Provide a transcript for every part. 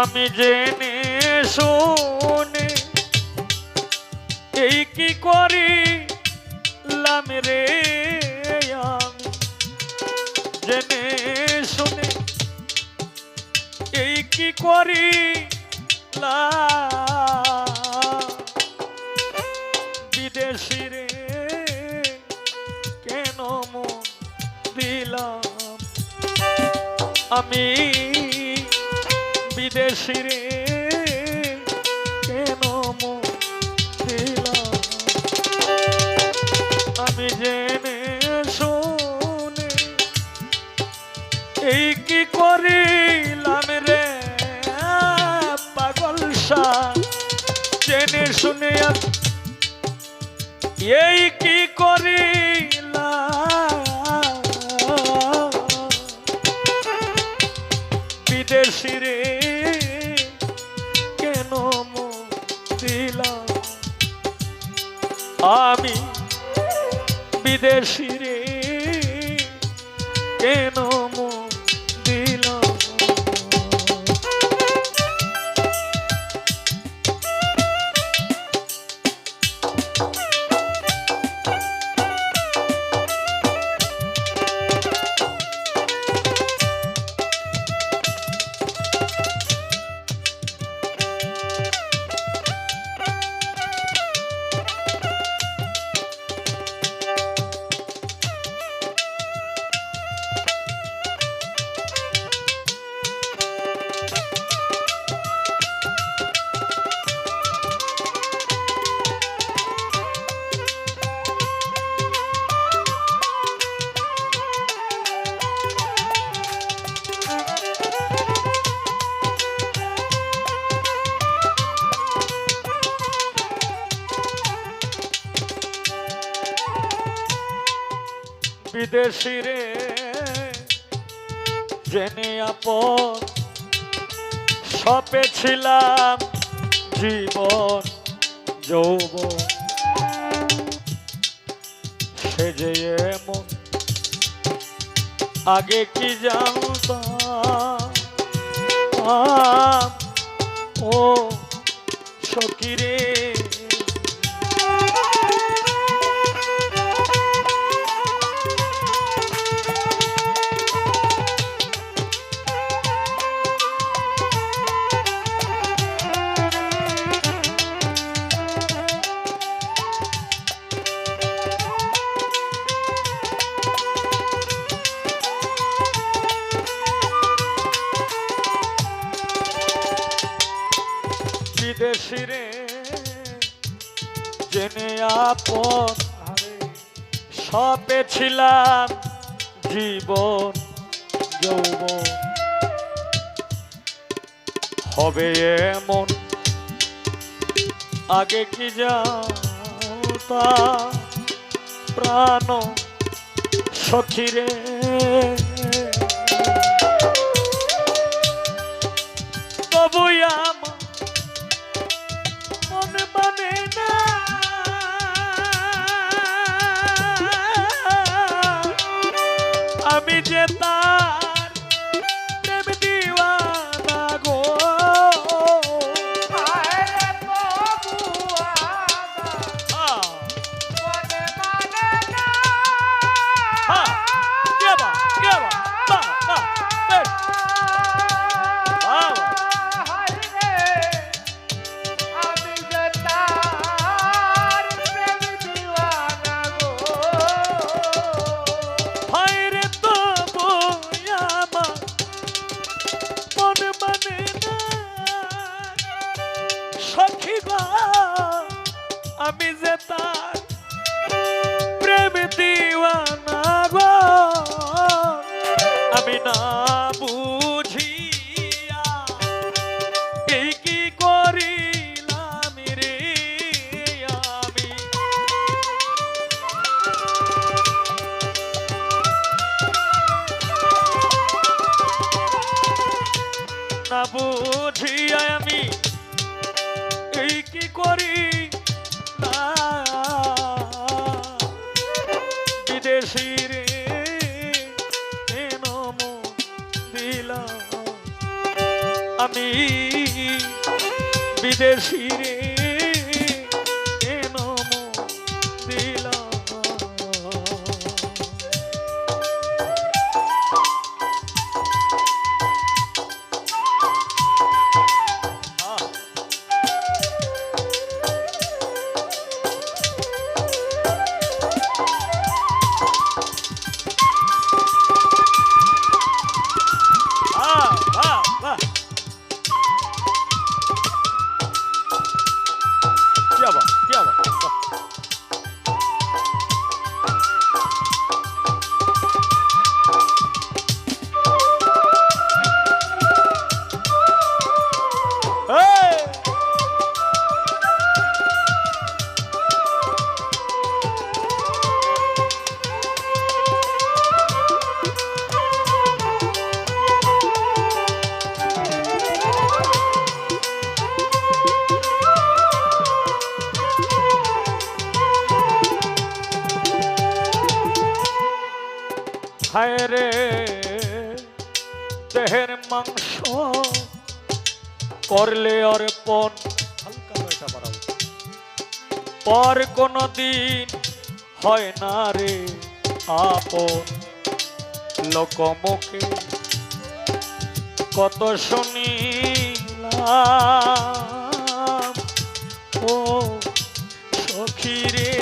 আমি জেনে শুনে এই কি করি লাম রে আমি? জেনে শুনে এই কি করি বিদেশি রে, কেন মন দিলাম? আমি বিদেশি রে কেন আমি জেনে শুনে এই কি করিলাম রে? পাগল জেনে শুনে এই কি করিলাম আমি বিদেশি রে কেন বিদেশি রে, জেনে আপন। সপে ছিলাম জীবন, যৌবন। সে যে এমন, আগে কি জানতাম? ও সকিরে বিদেশি রে জেনে আপন সপে ছিলাম জীবন, যৌবন। হবে এমন, আগে কি জানতা? প্রাণ সখিরে বুঝিয়া আমি এই কি করি? বিদেশি রে দিলাম। আমি বিদেশি রে হায় রে। দেহের মাংস করলে অর্পণ। পর কোনো দিন হয় না রে আপন। লোকমুখে কত শুনিলাম, ও সখী রে।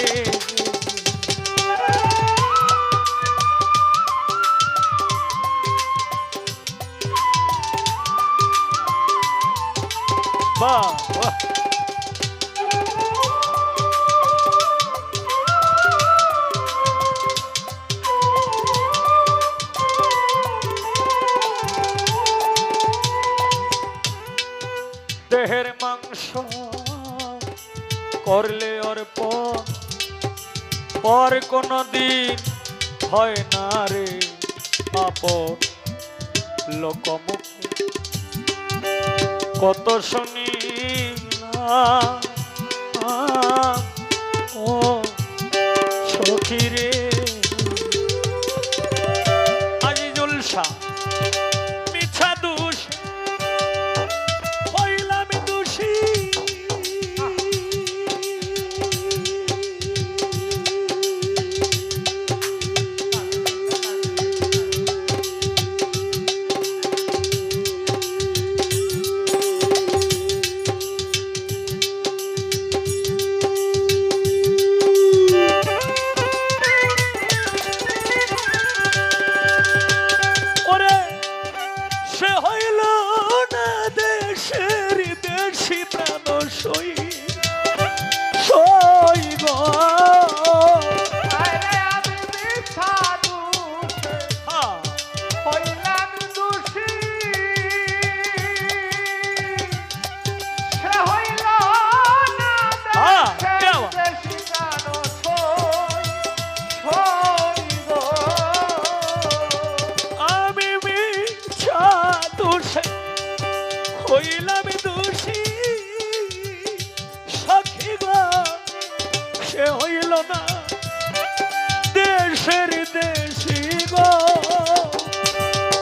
দেহের মাংস করলে অর্প পর কোনো দিন হয় না রে কত শুনি ও সখীরে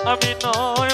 নবীন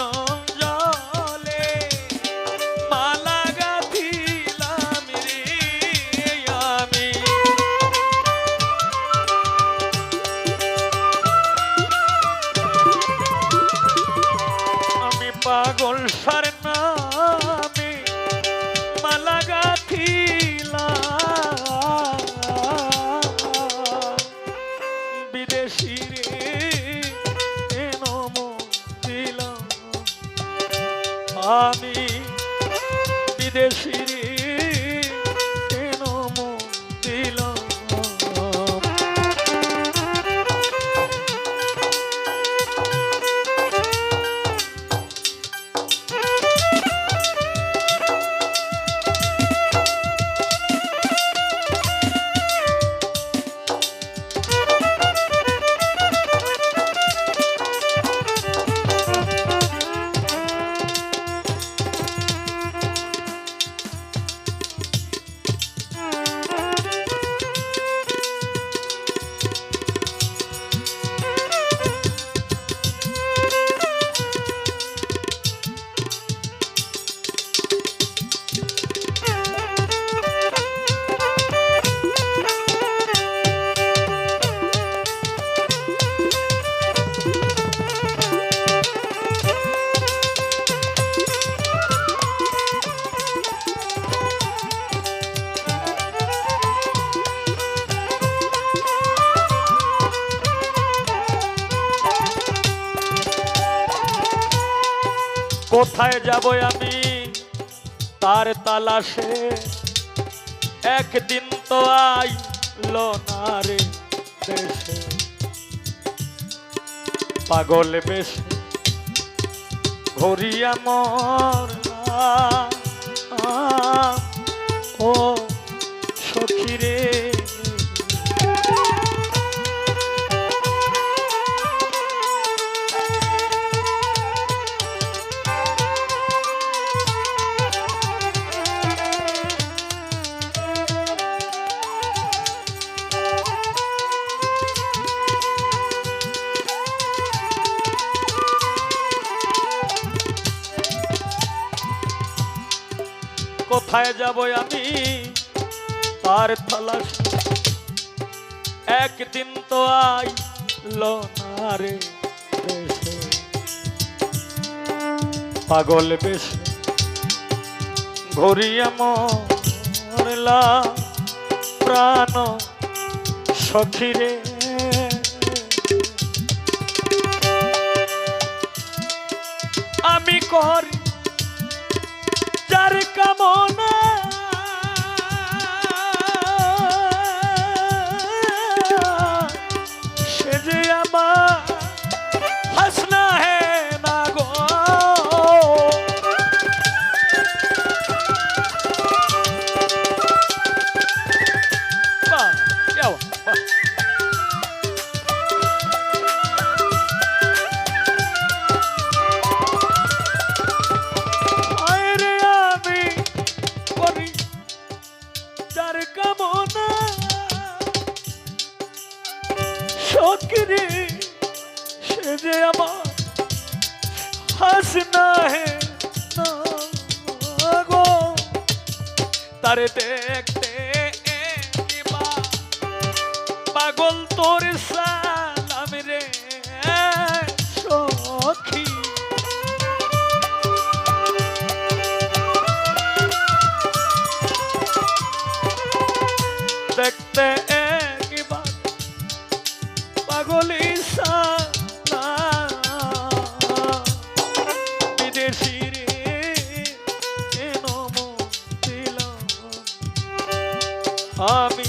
কোথায় যাব আমি? তার তালাশে একদিন তো আইল না রে দেশে। পাগল বেশ ঘরিয়া মর ও সখী রে। কোথায় যাব আমি? তার তালাশ। একদিন তো আইল না রে। পাগল বেশ। ঘুরিয়া মরলা প্রাণ সখিরে আমি করি যার কামনা পাগল তোর সালাম রে সখী। দেখতে একবার পাগলি বিদেশি রে কেন মন দিলাম। আমি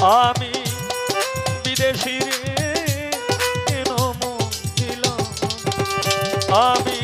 আমি বিদেশি রে কেন দিলাম আমি